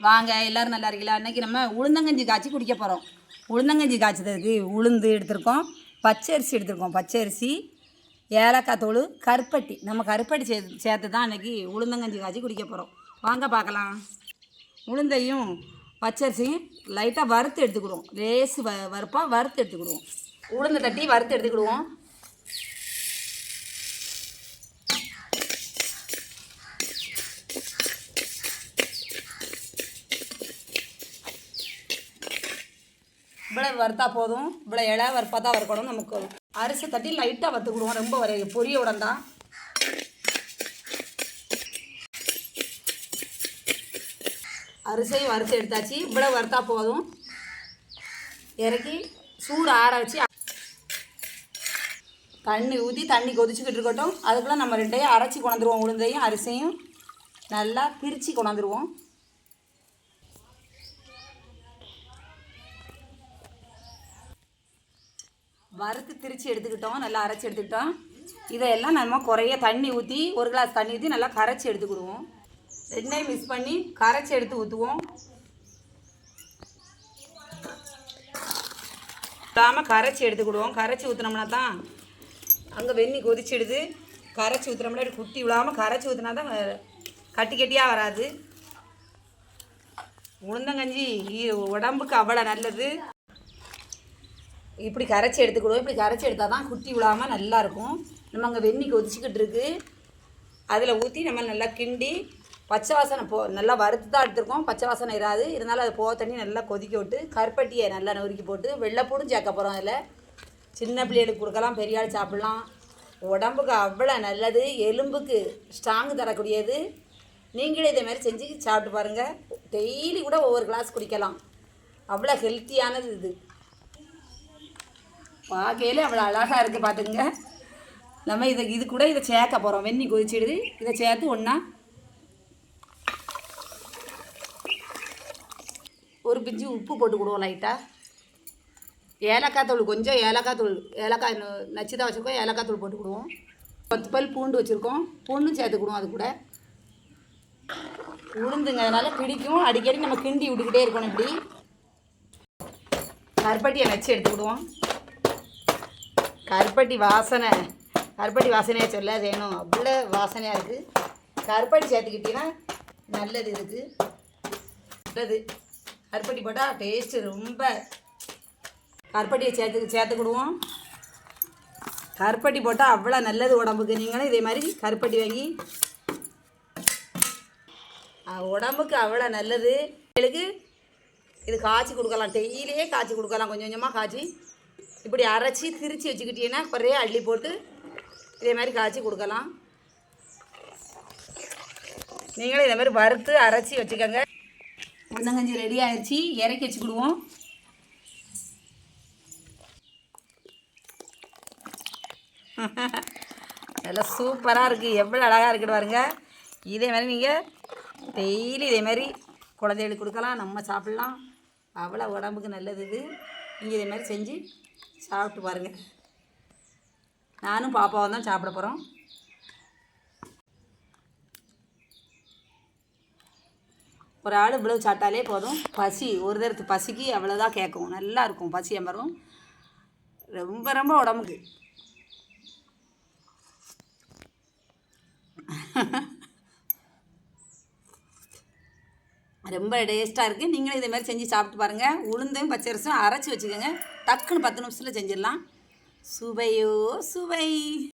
வாங்க எல்லாரும் நல்லா இருக்கீங்களா? இன்றைக்கி நம்ம உளுந்தங்கஞ்சி காய்ச்சி குடிக்க போகிறோம் உளுந்தங்கஞ்சி காய்ச்சதுக்கு உளுந்து எடுத்திருக்கோம் பச்சரிசி எடுத்திருக்கோம் பச்சரிசி ஏலக்காய் தோல் கருப்பட்டி. நம்ம கருப்பட்டி சே சேர்த்து தான் அன்றைக்கி உளுந்தங்கஞ்சி காய்ச்சி குடிக்க போகிறோம் வாங்க பார்க்கலாம். உளுந்தையும் பச்சரிசியும் லைட்டாக வறுத்து எடுத்துக்கிடுவோம். லேசு வ வறுப்பாக வறுத்து எடுத்துக்கிடுவோம். உளுந்து தட்டி வறுத்து எடுத்துக்கிடுவோம். இவ்வளோ வறுத்தா போதும் இவ்வளோ இலை வறுப்பா தான் வறுக்கணும் நமக்கு. அரிசி தட்டி லைட்டாக வறுத்துக்கிடுவோம் ரொம்ப வர பொரிய உடன்தான் அரிசியும் வறுத்து எடுத்தாச்சு இவ்வளோ வறுத்தா போதும். இறக்கி சூடு ஆற வச்சு தண்ணி ஊற்றி தண்ணி கொதிச்சுக்கிட்டு இருக்கட்டும். அதுக்குள்ளே நம்ம ரெண்டையும் அரைச்சி கொண்டாந்துருவோம் உளுந்தையும் அரிசியும். நல்லா பிரித்து கொண்டாந்துருவோம். வறுத்து திரித்து எடுத்துக்கிட்டோம் நல்லா அரைச்சி எடுத்துக்கிட்டோம். இதையெல்லாம் நம்ம குறைய தண்ணி ஊற்றி ஒரு கிளாஸ் தண்ணி ஊற்றி நல்லா கரைச்சி எடுத்துக்கிடுவோம் ரெண்டையும் மிக்ஸ் பண்ணி கரைச்சி எடுத்து ஊற்றுவோம் இல்லாமல் கரைச்சி எடுத்துக்கிடுவோம் கரைச்சி ஊற்றினோம்னா தான் அங்கே வெந்நி கொதிச்சிடுது. கரைச்சி ஊற்றுனோம்னா இப்படி குட்டி விழாமல் கரைச்சி ஊற்றினா தான் கட்டி கட்டியாக வராது. உளுந்தங்கஞ்சி உடம்புக்கு அவ்வளோ நல்லது. இப்படி கரைச்சி எடுத்துக்கிடுவோம். இப்படி கரைச்சி எடுத்தால் தான் குட்டி விழாமல் நல்லாயிருக்கும். நம்ம அங்கே வெந்நி கொதிச்சிக்கிட்டு இருக்கு. அதில் ஊற்றி நம்ம நல்லா கிண்டி பச்சை வாசனை போ நல்லா வறுத்து தான் எடுத்துருக்கோம். பச்சை வாசனை இராது. இருந்தாலும் அது போக தண்ணி நல்லா கொதிக்க விட்டு கருப்பட்டியை நல்லா நொறுக்கி போட்டு வெள்ளைப்பூடும் சேர்க்க போகிறோம் அதில். சின்ன பிள்ளைகளுக்கு கொடுக்கலாம் பெரிய ஆள் சாப்பிட்லாம். உடம்புக்கு அவ்வளோ நல்லது. எலும்புக்கு ஸ்ட்ராங்கு தரக்கூடியது. நீங்களே இதே மாதிரி செஞ்சு சாப்பிட்டு பாருங்கள் டெய்லி கூட ஒவ்வொரு கிளாஸ் குடிக்கலாம். அவ்வளோ ஹெல்த்தியானது இது. பார்க்கையிலே அவ்வளோ அழகாக இருக்குது பார்த்துங்க நம்ம இதை இது கூட இதை சேர்க்க போகிறோம் வெந்நி கொதிச்சிடுது. இதை சேர்த்து ஒன்றா ஒரு பிஞ்சு உப்பு போட்டுக்கிடுவோம் லைட்டாக ஏலக்காய் தூள் கொஞ்சம் ஏலக்காய் தூள் ஏலக்காய் நச்சுதான் நச்சு தான் வச்சுருக்கோம். ஏலக்காய் தூள் போட்டுக்கிடுவோம் பத்து பல் பூண்டு வச்சுருக்கோம். பூண்டும் சேர்த்துக்கிடுவோம் அது கூட. உளுந்துங்க அதனால் பிடிக்கும் அடிக்கடி நம்ம கிண்டி விட்டுக்கிட்டே இருக்கணும் இப்படி. கருப்பட்டியை வச்சு எடுத்துக்கிடுவோம் கருப்பட்டி வாசனை. கருப்பட்டி வாசனையாக சொல்ல வேணும் அவ்வளோ வாசனையாக இருக்குது கருப்பட்டி சேர்த்துக்கிட்டீங்கன்னா நல்லது இதுக்கு. நல்லது. கருப்பட்டி போட்டால் டேஸ்ட்டு ரொம்ப. கருப்பட்டியை சேர்த்து சேர்த்துக்கிடுவோம். கருப்பட்டி போட்டால் அவ்வளோ நல்லது உடம்புக்கு. நீங்களும் இதே மாதிரி கருப்பட்டி வாங்கி. உடம்புக்கு அவ்வளோ நல்லது. எங்களுக்கு இது காய்ச்சி கொடுக்கலாம். டெய்லியே காய்ச்சி கொடுக்கலாம். கொஞ்சம் கொஞ்சமாக காய்ச்சி இப்படி அரைச்சி திரித்து வச்சுக்கிட்டீங்கன்னா குறைய அள்ளி போட்டு இதே மாதிரி காய்ச்சி கொடுக்கலாம். நீங்களும் இதே மாதிரி வறுத்து அரைச்சி வச்சுக்கோங்க. உளுந்தங்கஞ்சி ரெடி ஆயிடுச்சு இறக்கி வச்சுக்கிடுவோம் நல்லா சூப்பராக இருக்குது எவ்வளோ அழகாக இருக்குது பாருங்க. இதே மாதிரி நீங்கள் டெய்லி இதே மாதிரி குழந்தைகளுக்கு கொடுக்கலாம். நம்ம சாப்பிட்லாம். அவ்வளோ உடம்புக்கு நல்லது இது. நீங்கள் இதே மாதிரி செஞ்சு சாப்பிட்டு பாருங்கள் நானும் பாப்பாவும் தான் சாப்பிட போகிறோம் ஒரு ஆள் இவ்வளவு சாப்பிட்டாலே போதும். பசி ஒரு தரத்து பசிக்கு அவ்வளோதான் கேட்கும். நல்லா இருக்கும் பசி அமரும். ரொம்ப ரொம்ப உடம்புக்கு. ரொம்ப டேஸ்ட்டாக இருக்குது நீங்களும் இதே மாதிரி செஞ்சு சாப்பிட்டு பாருங்கள் உளுந்தையும் பச்சரிசும் அரைச்சி வச்சுக்கோங்க. டக்குன்னு பத்து நிமிஷத்தில் செஞ்சிடலாம். சுவையோ சுவை.